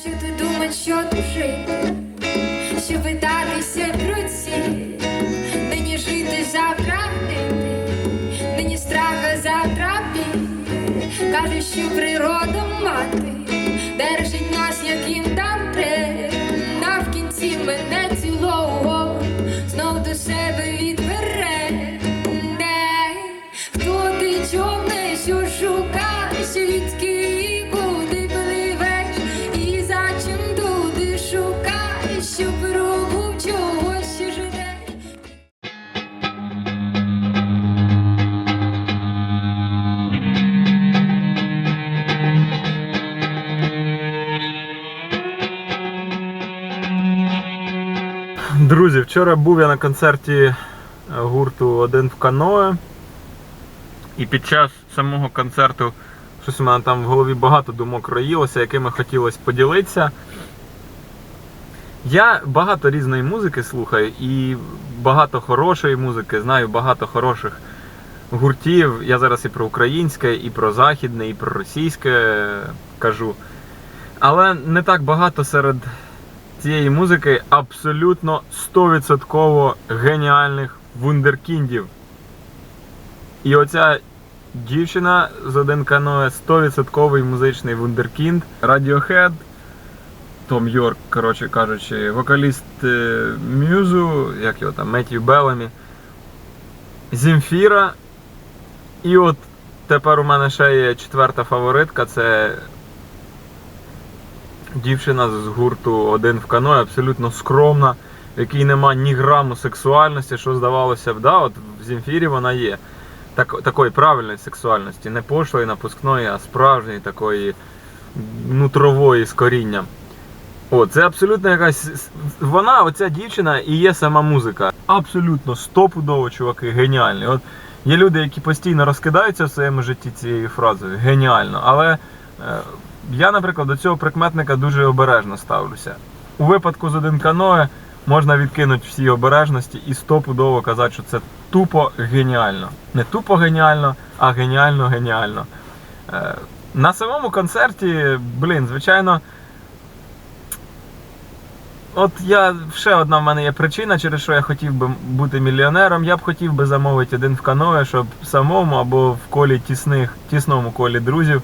Що ти думаєш, що жити, що питатися про ці, нині жити завтра гнити, нині страха завтра піти. Каже, що природа мати. Держить нас, як їм там треба. На в кінці мене цілого. Знов до себе Друзі, вчора був я на концерті е, гурту Один в каное. І під час самого концерту щось у мене там в голові багато думок роїлося, якими хотілося поділитися. Я багато різної музики слухаю і багато хорошої музики, знаю багато хороших гуртів. Я зараз і про українське, і про західне, і про російське кажу. Але не так багато серед цієї музики абсолютно 100% геніальних вундеркіндів. І оця дівчина з один каное 100% музичний вундеркінд. Radiohead, Том Йорк, коротше кажучи, вокаліст е, Мюзу, як його там, Меттью Белемі, Земфіра. І от тепер у мене ще є четверта фаворитка, це дівчина з гурту Один в каної, абсолютно скромна, в якій нема ні граму сексуальності, що здавалося б, да, от в Земфірі вона є. Так, такої правильної сексуальності, не пошлої, напускної, а справжньої такої нутрової з корінням. О, це абсолютно якась. Вона, оця дівчина, і є сама музика. Абсолютно стопудово, чуваки, геніальні. От є люди, які постійно розкидаються в своєму житті цією фразою. Геніально. Але е, я, наприклад, до цього прикметника дуже обережно ставлюся. У випадку з один каное можна відкинути всі обережності і стопудово казати, що це тупо геніально. Не тупо геніально, а геніально геніально. Е, на самому концерті, блін, звичайно. От я ще одна в мене є причина, через що я хотів би бути мільйонером. Я б хотів би замовити один в каное, щоб самому або в колі тісних, тісному колі друзів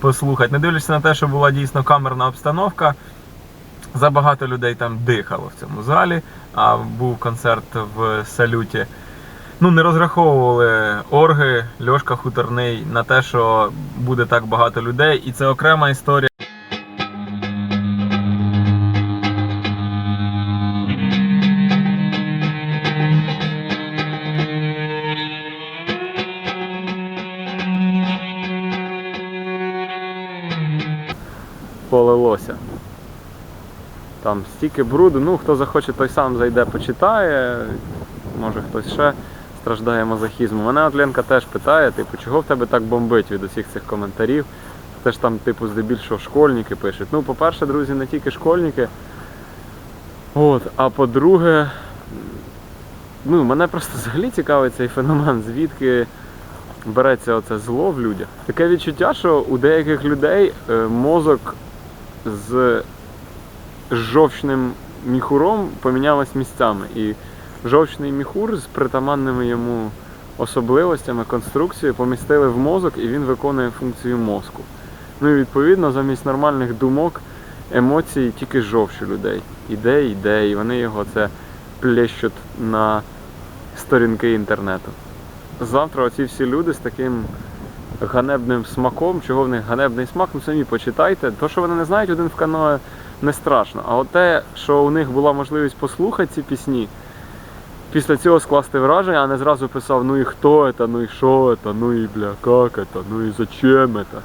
послухати. Не дивлячись на те, що була дійсно камерна обстановка. Забагато людей там дихало в цьому залі, а був концерт в салюті. Ну, не розраховували орги, Льошка Хуторний на те, що буде так багато людей, і це окрема історія. Там стільки бруду. Ну, хто захоче, той сам зайде, почитає. Може хтось ще страждає мазохізмом. Мене от Ленка теж питає, типу, чого в тебе так бомбить від усіх цих коментарів. Теж там, типу, здебільшого школьники пишуть. Ну, по-перше, друзі, не тільки школьники. От, а по-друге, ну, мене просто взагалі цікавить цей феномен, звідки береться оце зло в людях. Таке відчуття, що у деяких людей е, мозок з жовчним міхуром помінялась місцями. І жовчний міхур з притаманними йому особливостями, конструкцією помістили в мозок і він виконує функцію мозку. Ну і відповідно замість нормальних думок, емоцій тільки жовч у людей. Ідеї, ідеї, вони його це плещуть на сторінки інтернету. Завтра оці всі люди з таким ганебним смаком, чого в них ганебний смак, ну самі почитайте. То, що вони не знають один в каное, не страшно. А от те, що у них була можливість послухати ці пісні, після цього скласти враження, а не зразу писав, ну і хто це, ну і що це, ну і бля, як це, ну і зачем це.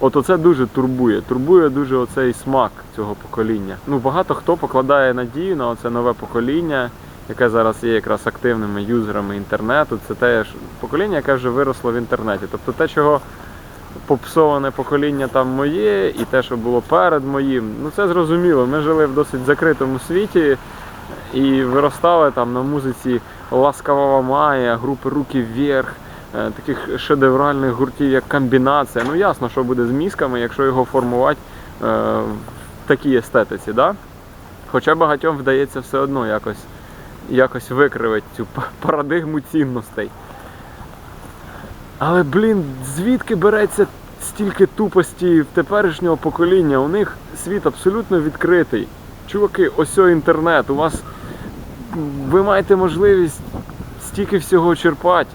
От оце дуже турбує. Турбує дуже оцей смак цього покоління. Ну, багато хто покладає надію на оце нове покоління, яке зараз є якраз активними юзерами інтернету. Це те покоління, яке вже виросло в інтернеті. Тобто те, чого попсоване покоління там моє, і те, що було перед моїм, ну це зрозуміло. Ми жили в досить закритому світі і виростали там на музиці Ласкавого Мая, групи Руки вверх, е, таких шедевральних гуртів, як комбінація. Ну ясно, що буде з мізками, якщо його формувати в такій естетиці. Да? Хоча багатьом вдається все одно якось, якось викривити цю парадигму цінностей. Але, блін, звідки береться стільки тупості в теперішнього покоління? У них світ абсолютно відкритий. Чуваки, ось о інтернет, у вас ви маєте можливість стільки всього черпати.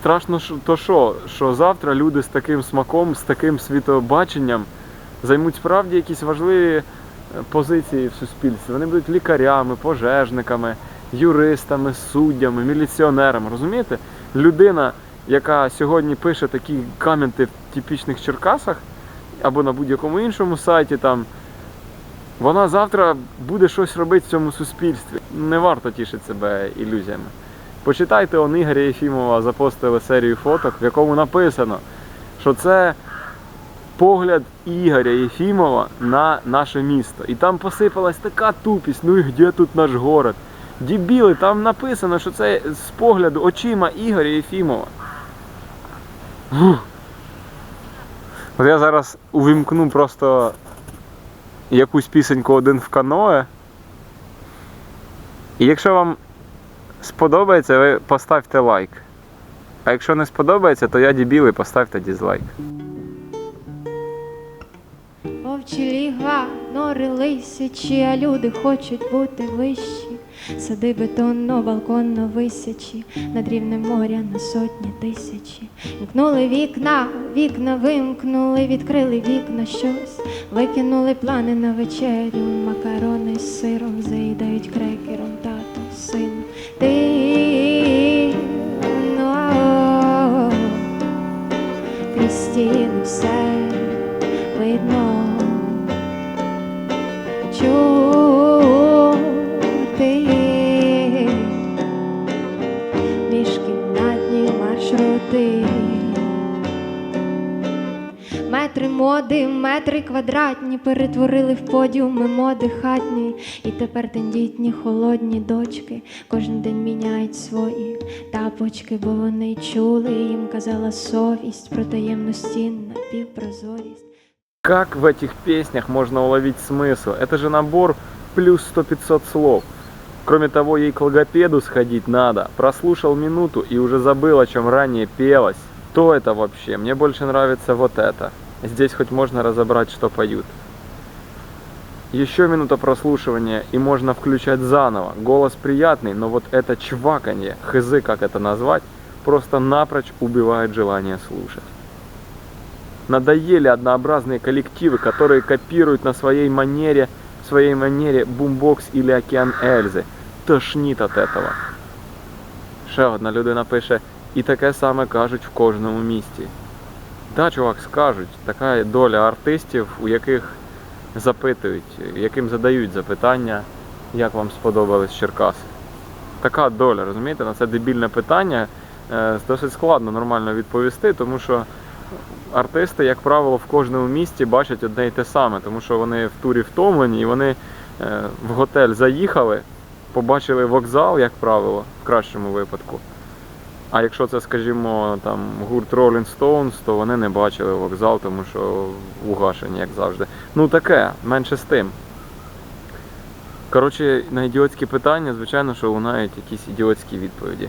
Страшно то що, що завтра люди з таким смаком, з таким світобаченням займуть справді якісь важливі е, позиції в суспільстві. Вони будуть лікарями, пожежниками, юристами, суддями, міліціонерами. Розумієте? Людина, яка сьогодні пише такі коменти в типічних Черкасах або на будь-якому іншому сайті, там, вона завтра буде щось робити в цьому суспільстві. Не варто тішити себе ілюзіями. Почитайте он Ігоря Єфімова запостили серію фоток, в якому написано, що це погляд Ігоря Єфімова на наше місто. І там посипалась така тупість, ну і де тут наш город? Дібіли, там написано, що це з погляду очима Ігоря Єфімова. От я зараз увімкну просто якусь пісеньку один в каное. І якщо вам сподобається, ви поставте лайк. А якщо не сподобається, то я дебіл поставте дізлайк. Овчі лігва, нори лисячі, а люди хочуть бути вищі. Сади бетонно, балконно висячі, над рівнем моря на сотні тисячі. Вмкнули вікна, вікна вимкнули, відкрили вікна щось, викинули плани на вечерю, макарони з сиром заїдають крекером, тато, син. Ти ну, крізь все видно. Чути моди, метри квадратні перетворили в подіуми моди хатні. І тепер тендітні холодні дочки кожен день міняють свої тапочки, бо вони чули, їм казала совість про таємності напівпрозорість. Как в этих песнях можно уловить смысл? Это же набор плюс 100-500 слов. Кроме того, ей к логопеду сходить надо. Прослушал минуту и уже забыл, о чем ранее пелось. Что это вообще? Мне больше нравится вот это. Здесь хоть можно разобрать, что поют. Еще минута прослушивания, и можно включать заново. Голос приятный, но вот это чваканье, хз, как это назвать, просто напрочь убивает желание слушать. Надоели однообразные коллективы, которые копируют на своей манере, в своей манере бумбокс или океан Ельзи. Тошнит от этого. Ще одна людина пише, і таке саме кажуть в кожному місті. Да, чувак, скажуть, така доля артистів, у яких запитують, яким задають запитання, як вам сподобались Черкаси. Така доля, розумієте, на це дебільне питання е, досить складно нормально відповісти, тому що артисти, як правило, в кожному місті бачать одне й те саме, тому що вони в турі втомлені і вони е, в готель заїхали, побачили вокзал, як правило, в кращому випадку. А якщо це, скажімо, там гурт Rolling Stones, то вони не бачили вокзал, тому що угашені, як завжди. Ну таке, менше з тим. Коротше, на ідіотські питання, звичайно, що лунають якісь ідіотські відповіді.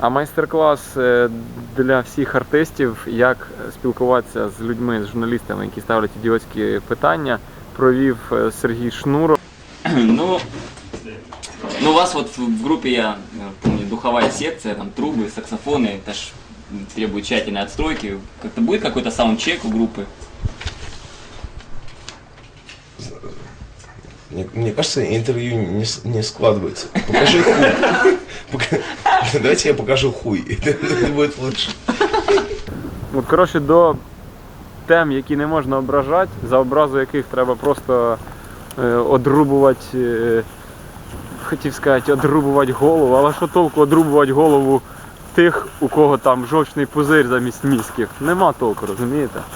А майстер-клас е, для всіх артистів, як спілкуватися з людьми, з журналістами, які ставлять ідіотські питання, провів е, Сергій Шнуров. Ну, ну, у вас вот в группе, я э, помню, духовая секция, там трубы, саксофоны, это ж требует тщательной отстройки. Как-то будет какой-то саундчек у группы? Мне, мне кажется, интервью не, не складывается. Покажи хуй. Давайте я покажу хуй. Это будет лучше. От, коротше, до тем, які не можна ображати, за образу яких треба просто е, одрубувати, е, хотів сказати, одрубувати голову, але що толку одрубувати голову тих, у кого там жовчний пузир замість мізків? Нема толку, розумієте?